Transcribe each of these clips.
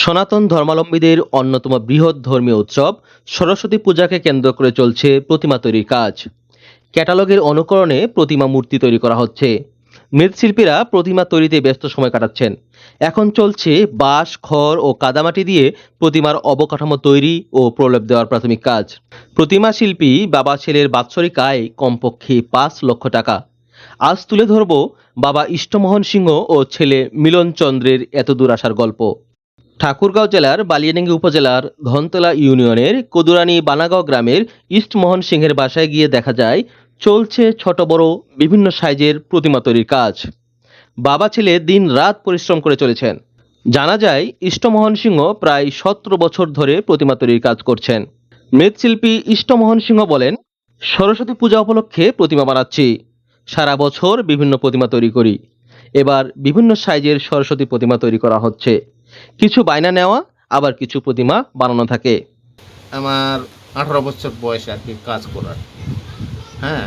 সনাতন ধর্মাবলম্বীদের অন্যতম বৃহৎ ধর্মীয় উৎসব সরস্বতী পূজাকে কেন্দ্র করে চলছে প্রতিমা তৈরির কাজ। ক্যাটালগের অনুকরণে প্রতিমা মূর্তি তৈরি করা হচ্ছে। মৃৎশিল্পীরা প্রতিমা তৈরিতে ব্যস্ত সময় কাটাচ্ছেন। এখন চলছে বাঁশ, খড় ও কাদামাটি দিয়ে প্রতিমার অবকাঠামো তৈরি ও প্রলেপ দেওয়ার প্রাথমিক কাজ। প্রতিমা শিল্পী বাবা ছেলের বাৎসরিক আয় কমপক্ষে পাঁচ লক্ষ টাকা। আজ তুলে ধরব বাবা ইষ্টমোহন সিংহ ও ছেলে মিলন চন্দ্রের এতদূর আসার গল্প। ঠাকুরগাঁও জেলার বালিয়াডাঙ্গি উপজেলার ধনতলা ইউনিয়নের কদুরানি বানাগাঁও গ্রামের ইষ্টমোহন সিংহের বাসায় গিয়ে দেখা যায়, চলছে ছোট বড় বিভিন্ন সাইজের প্রতিমা তৈরির কাজ। বাবা ছেলে দিন রাত পরিশ্রম করে চলেছেন। জানা যায় ইষ্টমোহন সিংহ প্রায় সতেরো বছর ধরে প্রতিমা তৈরির কাজ করছেন। মৃৎশিল্পী ইষ্টমোহন সিংহ বলেন, সরস্বতী পূজা উপলক্ষে প্রতিমা বানাচ্ছি। সারা বছর বিভিন্ন প্রতিমা তৈরি করি। এবার বিভিন্ন সাইজের সরস্বতী প্রতিমা তৈরি করা হচ্ছে। কিছু বায়না নেওয়া, আবার কিছু প্রতিমা বানানো থাকে। আমার আঠারো বছর বয়স আর কি কাজ করার। হ্যাঁ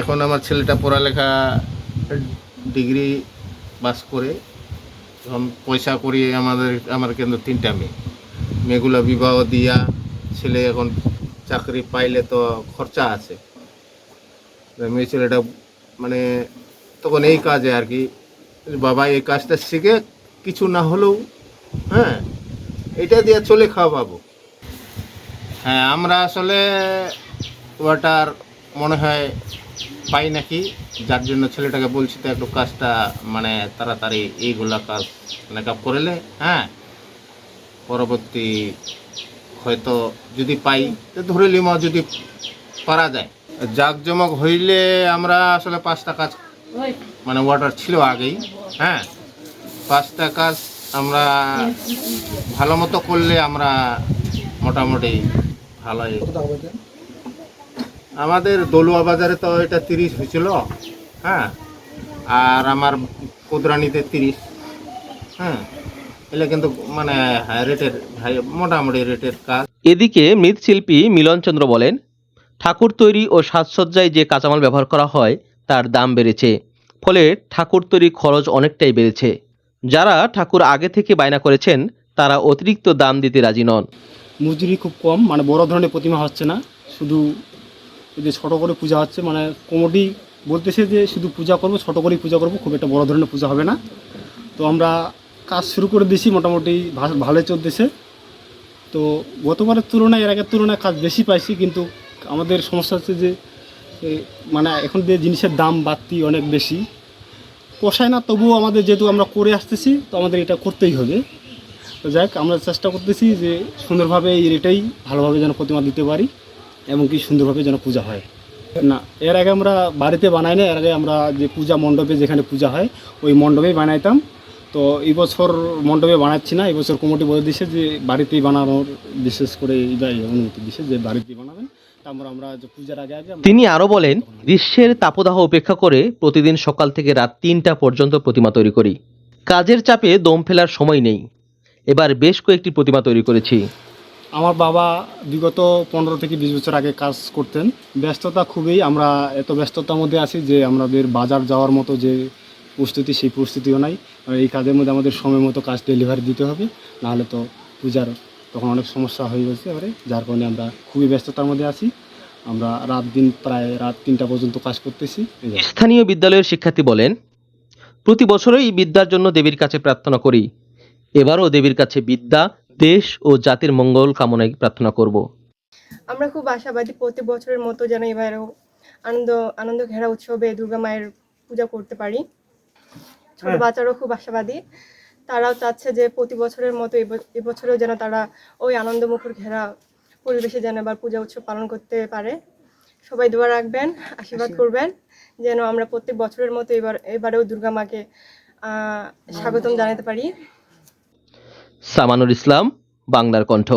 এখন আমার ছেলেটা পড়ালেখা, ডিগ্রি পাস করে এখন পয়সা করি আমাদের, আমার কিন্তু তিনটা মেয়ে। মেয়েগুলো বিবাহ দিয়া ছেলে এখন চাকরি পাইলে তো খরচা আছে। মেয়ে ছেলেটা মানে তখন এই কাজে আর কি, বাবা এই কাজটা শিখে কিছু না হলেও হ্যাঁ এটা দিয়ে চলে খাওয়া পাবো। হ্যাঁ আমরা আসলে ওয়াটার মনে হয় পাই নাকি? যার জন্য ছেলেটাকে বলছি তো একটু কাজটা মানে তাড়াতাড়ি এইগুলা কাজ মেকআপ করলে হ্যাঁ। পরবর্তী হয়তো যদি পাই তো ধরে লিমা যদি পারা যায়। জাঁকজমক হইলে আমরা আসলে পাঁচটা কাজ মানে ওয়াটার ছিল আগেই হ্যাঁ। পাঁচটা কাজ আমরা ভালো মতো করলে আমরা মোটামুটি ভালোই। আমাদের দলুয়া বাজারে তো এটা তিরিশ হয়েছিল হ্যাঁ? আর আমার কুদরানিতে তিরিশ হ্যাঁ? এগুলো কিন্তু মানে রেটের হাই মোটামুটি রেটের কাজ। এদিকে মৃৎশিল্পী মিলনচন্দ্র বলেন, ঠাকুর তৈরি ও সাজসজ্জায় যে কাঁচামাল ব্যবহার করা হয়, তার দাম বেড়েছে। ফলে ঠাকুর তৈরির খরচ অনেকটাই বেড়েছে। যারা ঠাকুর আগে থেকে বায়না করেছেন, তারা অতিরিক্ত দাম দিতে রাজি নন। মজুরি খুব কম মানে বড় ধরনের প্রতিমা হচ্ছে না। শুধু যে ছোটো করে পূজা হচ্ছে মানে কমিটি বলতেছে যে শুধু পূজা করব, ছোটো করেই পূজা করব, খুব একটা বড় ধরনের পূজা হবে না। তো আমরা কাজ শুরু করে দিয়েছি, মোটামুটি ভালোই চলতেছে। তো গতবারের তুলনায়, এর আগের তুলনায় কাজ বেশি পাইছি, কিন্তু আমাদের সমস্যা হচ্ছে যে মানে এখন যে জিনিসের দাম বাড়তি অনেক বেশি। পোষায় না তবুও আমাদের যেহেতু আমরা করে আসতেছি তো আমাদের এটা করতেই হবে। তো যাই হোক, আমরা চেষ্টা করতেছি যে সুন্দরভাবে এই রেটেই ভালোভাবে যেন প্রতিমা দিতে পারি এবং কি সুন্দরভাবে যেন পূজা হয়। না এর আগে আমরা বাড়িতে বানাই না এর আগে আমরা যে পূজা মণ্ডপে যেখানে পূজা হয় ওই মণ্ডপেই বানাইতাম। তো এই বছর মণ্ডপে বানাচ্ছি না এই বছর কমিটি বলে দিছে যে বাড়িতেই বানানোর বিশেষ করে অনুমতি দিছে যে বাড়িতেই বানাবেন তিনি আরও বলেন গ্রীষ্মের তাপদাহ উপেক্ষা করে প্রতিদিন সকাল থেকে রাত তিনটা পর্যন্ত প্রতিমা তৈরি করি। কাজের চাপে দম ফেলার সময় নেই। এবার বেশ কয়েকটি প্রতিমা তৈরি করেছি। আমার বাবা বিগত পনেরো থেকে বিশ বছর আগে কাজ করতেন। ব্যস্ততা খুবই আমরা এত ব্যস্ততার মধ্যে আছি যে আমাদের বাজার যাওয়ার মতো যে প্রস্তুতি সেই প্রস্তুতিও নাই। এই কাজের মধ্যে আমাদের সময় মতো কাজ ডেলিভারি দিতে হবে। নাহলে তো পূজার তখন অনেক সমস্যা হয়ে গেছে এবারে যার কারণে আমরা খুবই ব্যস্ততার মধ্যে আছি। আমরা রাত দিন প্রায় রাত তিনটা পর্যন্ত কাজ করতেছি। স্থানীয় বিদ্যালয়ের শিক্ষার্থী বলেন প্রতি বছরই বিদ্যার জন্য দেবীর কাছে প্রার্থনা করি। এবারও দেবীর কাছে বিদ্যা দেশ ও জাতির মঙ্গল কামনায় প্রার্থনা করব। আমরা খুব আশাবাদী প্রতি বছরের মতো যেন এবারও আনন্দ আনন্দ ঘেরা উৎসবে দুর্গা মায়ের পূজা করতে পারি। ছোট বাচ্চারাও খুব আশাবাদী। তারাও চাচ্ছে যে প্রতি বছরের মতো এব- এবছরেও যেন তারা ওই আনন্দমুখর ঘেরা পরিবেশে যেন এবার পূজা উৎসব পালন করতে পারে। সবাই দোয়া রাখবেন আশীর্বাদ করবেন যেন আমরা প্রত্যেক বছরের মতো এবার এবারেও দুর্গা মাকে স্বাগতম জানাতে পারি। সামানুর ইসলাম বাংলার কণ্ঠ।